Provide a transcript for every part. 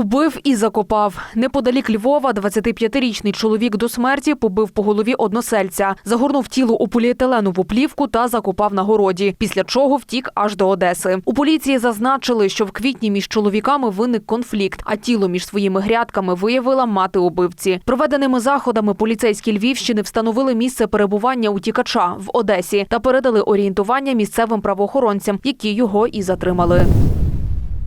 Убив і закопав. Неподалік Львова 25-річний чоловік до смерті побив по голові односельця, загорнув тіло у поліетиленову плівку та закопав на городі, після чого втік аж до Одеси. У поліції зазначили, що в квітні між чоловіками виник конфлікт, а тіло між своїми грядками виявила мати убивці. Проведеними заходами поліцейські Львівщини встановили місце перебування утікача в Одесі та передали орієнтування місцевим правоохоронцям, які його і затримали.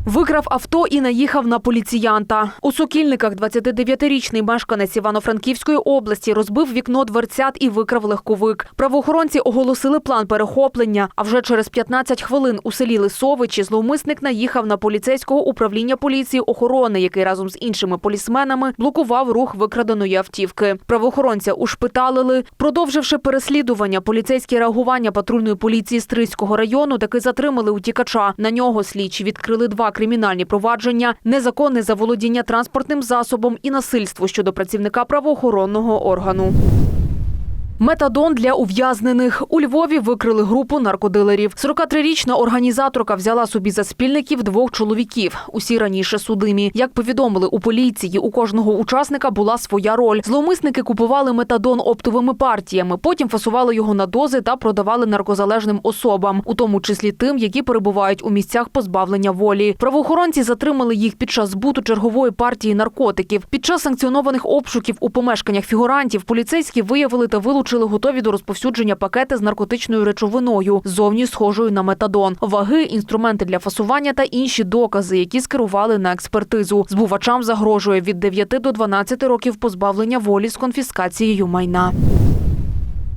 Викрав авто і наїхав на поліціянта. У Сокільниках 29-річний мешканець Івано-Франківської області розбив вікно дверцят і викрав легковик. Правоохоронці оголосили план перехоплення. А вже через 15 хвилин у селі Лисовичі зловмисник наїхав на поліцейського управління поліції охорони, який разом з іншими полісменами блокував рух викраденої автівки. Правоохоронця ушпиталили. Продовживши переслідування, поліцейські реагування патрульної поліції Стрийського району таки затримали утікача. На нього слідчі відкрили два кримінальні провадження, незаконне заволодіння транспортним засобом і насильство щодо працівника правоохоронного органу. Метадон для ув'язнених у Львові викрили групу наркодилерів. 43-річна організаторка взяла собі за спільників двох чоловіків. Усі раніше судимі. Як повідомили у поліції, у кожного учасника була своя роль. Зловмисники купували метадон оптовими партіями, потім фасували його на дози та продавали наркозалежним особам, у тому числі тим, які перебувають у місцях позбавлення волі. Правоохоронці затримали їх під час збуту чергової партії наркотиків. Під час санкціонованих обшуків у помешканнях фігурантів поліцейські виявили та вилучили готові до розповсюдження пакети з наркотичною речовиною, зовні схожою на метадон, ваги, інструменти для фасування та інші докази, які скерували на експертизу. Збувачам загрожує від 9 до 12 років позбавлення волі з конфіскацією майна.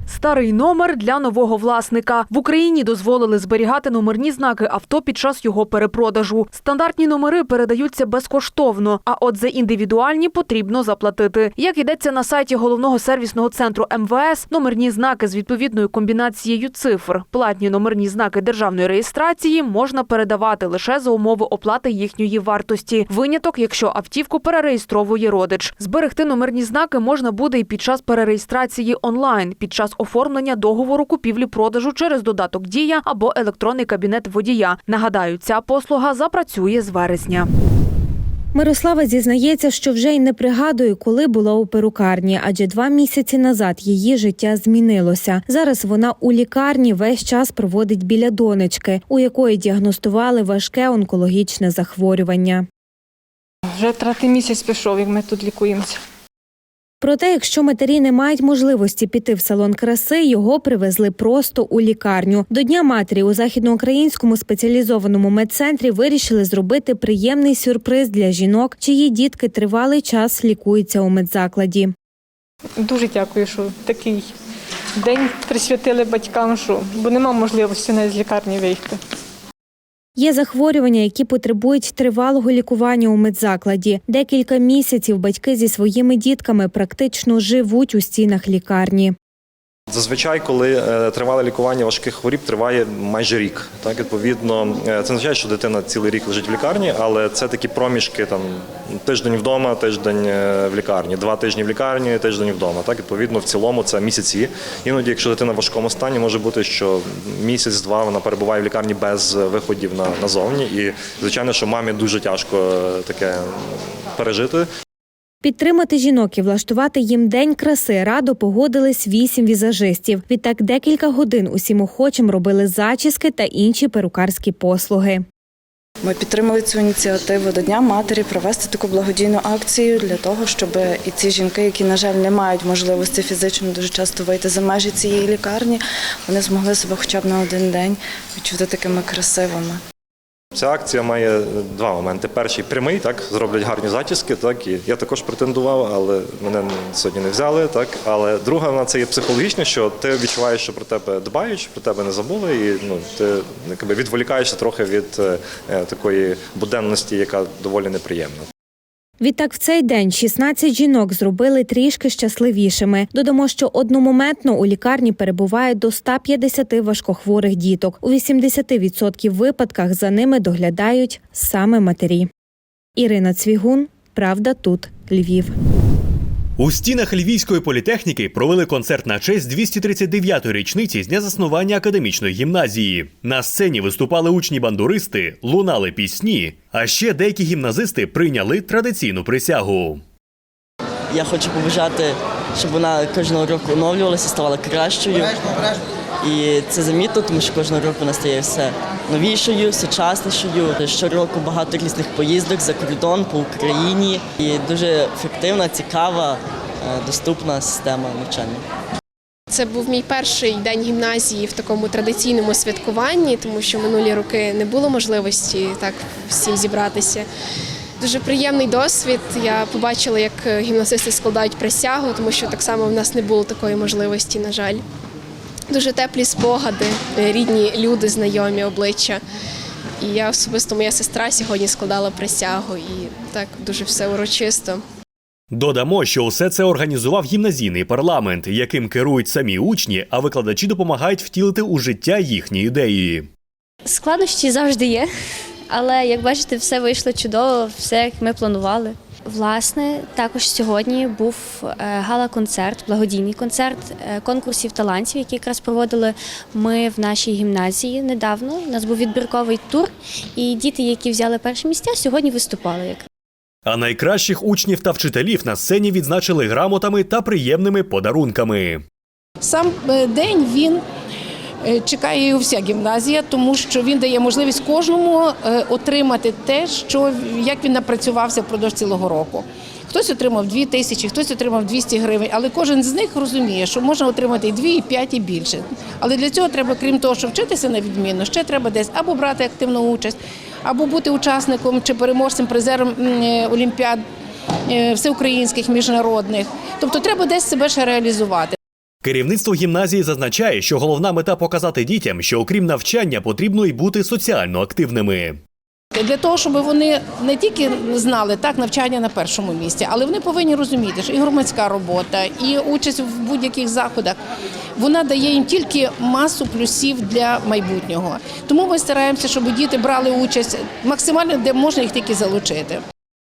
Старий номер для нового власника в Україні дозволили зберігати номерні знаки авто під час його перепродажу. Стандартні номери передаються безкоштовно, а от за індивідуальні потрібно заплатити. Як йдеться на сайті головного сервісного центру МВС, номерні знаки з відповідною комбінацією цифр, платні номерні знаки державної реєстрації можна передавати лише за умови оплати їхньої вартості. Виняток, якщо автівку перереєстровує родич. Зберегти номерні знаки можна буде і під час перереєстрації онлайн, під час оформлення договору купівлі-продажу через додаток Дія або електронний кабінет водія. Нагадаю, ця послуга запрацює з вересня. Мирослава зізнається, що вже й не пригадує, коли була у перукарні, адже два місяці назад її життя змінилося. Зараз вона у лікарні весь час проводить біля донечки, у якої діагностували важке онкологічне захворювання. Вже третій місяць пішов, як ми тут лікуємося. Проте, якщо матері не мають можливості піти в салон краси, його привезли просто у лікарню. До Дня матері у західноукраїнському спеціалізованому медцентрі вирішили зробити приємний сюрприз для жінок, чиї дітки тривалий час лікуються у медзакладі. Дуже дякую, що такий день присвятили батькам, що бо нема можливості навіть з лікарні вийти. Є захворювання, які потребують тривалого лікування у медзакладі. Декілька місяців батьки зі своїми дітками практично живуть у стінах лікарні. Зазвичай, коли е, тривале лікування важких хворіб триває майже рік. Так, відповідно, е, це означає, що дитина цілий рік лежить в лікарні, але це такі проміжки там тиждень вдома, тиждень е, в лікарні, два тижні в лікарні, тиждень вдома. Так, відповідно, в цілому це місяці. Іноді, якщо дитина в важкому стані, може бути, що місяць-два вона перебуває в лікарні без виходів на назовні. І звичайно, що мамі дуже тяжко таке пережити. Підтримати жінок і влаштувати їм день краси радо погодились вісім візажистів. Відтак декілька годин усім охочим робили зачіски та інші перукарські послуги. Ми підтримали цю ініціативу до Дня матері провести таку благодійну акцію для того, щоб і ці жінки, які, на жаль, не мають можливості фізично дуже часто вийти за межі цієї лікарні, вони змогли себе хоча б на один день відчути такими красивими. Ця акція має два моменти. Перший прямий, так зроблять гарні зачіски. Так і я також претендував, але мене сьогодні не взяли. Так, але друга вона це є психологічне, що ти відчуваєш, що про тебе дбають, що про тебе не забули, і ну ти якби відволікаєшся трохи від е, такої буденності, яка доволі неприємна. Відтак в цей день 16 жінок зробили трішки щасливішими. Додамо, що одномоментно у лікарні перебуває до 150 важкохворих діток. У 80% випадках за ними доглядають саме матері. Ірина Цвігун, Правда тут, Львів. У стінах Львівської політехніки провели концерт на честь 239-ї річниці з дня заснування академічної гімназії. На сцені виступали учні-бандуристи, лунали пісні, а ще деякі гімназисти прийняли традиційну присягу. Я хочу побажати, щоб вона кожного року оновлювалася, ставала кращою. І це замітно, тому що кожного року вона стає все новішою, сучаснішою. Щороку багато різних поїздок за кордон по Україні. І дуже ефективна, цікава, е, доступна система навчання. Це був мій перший день гімназії в такому традиційному святкуванні, тому що минулі роки не було можливості так всім зібратися. Дуже приємний досвід. Я побачила, як гімназисти складають присягу, тому що так само в нас не було такої можливості, на жаль. Дуже теплі спогади, рідні люди, знайомі обличчя. І я особисто, моя сестра сьогодні складала присягу, і так дуже все урочисто. Додамо, що усе це організував гімназійний парламент, яким керують самі учні, а викладачі допомагають втілити у життя їхні ідеї. Складнощі завжди є, але як бачите, все вийшло чудово, все як ми планували. Власне, також сьогодні був е, гала-концерт, благодійний концерт е, конкурсів талантів, які якраз проводили ми в нашій гімназії недавно. У нас був відбірковий тур, і діти, які взяли перші місця, сьогодні виступали. якраз. А найкращих учнів та вчителів на сцені відзначили грамотами та приємними подарунками. Сам е, день він чекає його вся гімназія, тому що він дає можливість кожному е, отримати те, що як він напрацювався впродовж цілого року. Хтось отримав 2 тисячі, хтось отримав 200 гривень, але кожен з них розуміє, що можна отримати і 2, і 5, і більше. Але для цього треба, крім того, що вчитися на відмінно, ще треба десь або брати активну участь, або бути учасником чи переможцем, призером е, олімпіад е, всеукраїнських, міжнародних. Тобто треба десь себе ще реалізувати. Керівництво гімназії зазначає, що головна мета показати дітям, що окрім навчання потрібно й бути соціально активними. Для того, щоб вони не тільки знали так навчання на першому місці, але вони повинні розуміти, що і громадська робота, і участь в будь-яких заходах вона дає їм тільки масу плюсів для майбутнього. Тому ми стараємося, щоб діти брали участь максимально, де можна їх тільки залучити.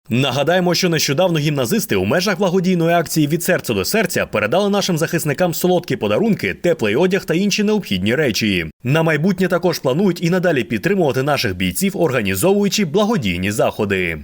Нагадаємо, що нещодавно гімназисти у межах благодійної акції від серця до серця передали нашим захисникам солодкі подарунки, теплий одяг та інші необхідні речі. На майбутнє також планують і надалі підтримувати наших бійців, організовуючи благодійні заходи.